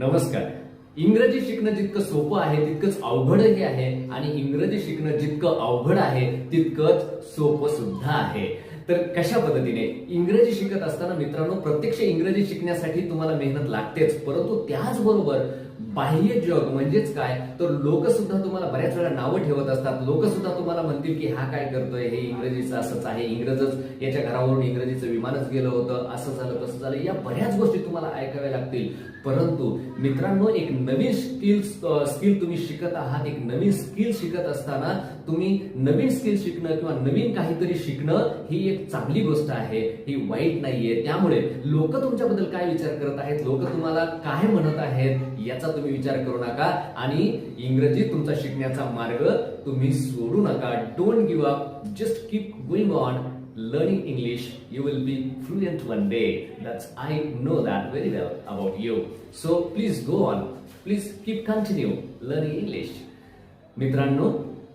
नमस्कार. इंग्रजी शिकणं जितकं सोपं आहे तितकंच अवघडही आहे आणि इंग्रजी शिकणं जितकं अवघड आहे तितकंच सोपं सुद्धा आहे. तर कशा पद्धतीने? इंग्रजी शिकत असताना मित्रांनो प्रत्यक्ष इंग्रजी शिकण्यासाठी तुम्हाला मेहनत लागतेच परंतु त्याचबरोबर बाह्य जग म्हणजेच काय? तर लोक सुद्धा तुम्हाला बऱ्याच वेळा नावं ठेवत असतात. लोक सुद्धा तुम्हाला म्हणतील की हा काय करतोय? हे इंग्रजीचं असंच आहे. इंग्रजच याच्या घरावरून इंग्रजीचं विमानच गेलं होतं. असं झालं तसं झालं. या बऱ्याच गोष्टी तुम्हाला ऐकाव्या लागतील. परंतु मित्रांनो एक नवीन स्किल स्किल तुम्ही शिकत आहात. एक नवीन स्किल शिकत असताना तुम्ही नवीन स्किल शिकणं किंवा नवीन काहीतरी शिकणं ही एक चांगली गोष्ट आहे. ही वाईट नाहीये. त्यामुळे लोक तुमच्याबद्दल काय विचार करत आहेत? लोक तुम्हाला काय म्हणत आहेत? याचा तुम्ही विचार करू नका आणि इंग्रजी तुमचा शिकण्याचा मार्ग तुम्ही सोडू नका don't give up just keep going on learning English, you will be fluent one day. That's I know that very well about you. So please go on. Please keep continue learning English. मित्रांनो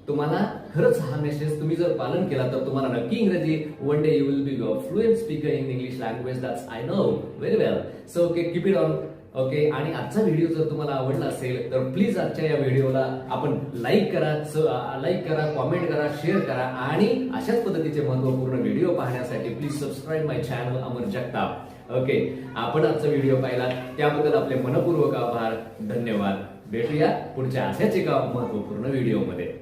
तुम्हाला खरंच हा message तुम्ही जर पालन केला तर तुम्हाला नक्की इंग्रजी one day you will be fluent speaker in English language that's I know very well so okay keep it on okay आणि आजचा व्हिडिओ जर तुम्हाला आवडला असेल तर प्लीज आजच्या या व्हिडिओला आपण लाईक करा लाईक करा कॉमेंट करा शेअर करा आणि अशाच पद्धतीचे महत्त्वपूर्ण व्हिडिओ पाहण्यासाठी please subscribe my channel Amar Jagtap. Okay आपण आजचा व्हिडिओ पाहिला. त्याबद्दल आपले मनपूर्वक आभार. धन्यवाद. भेटूया पुढच्या अशाच एका महत्त्वपूर्ण व्हिडिओमध्ये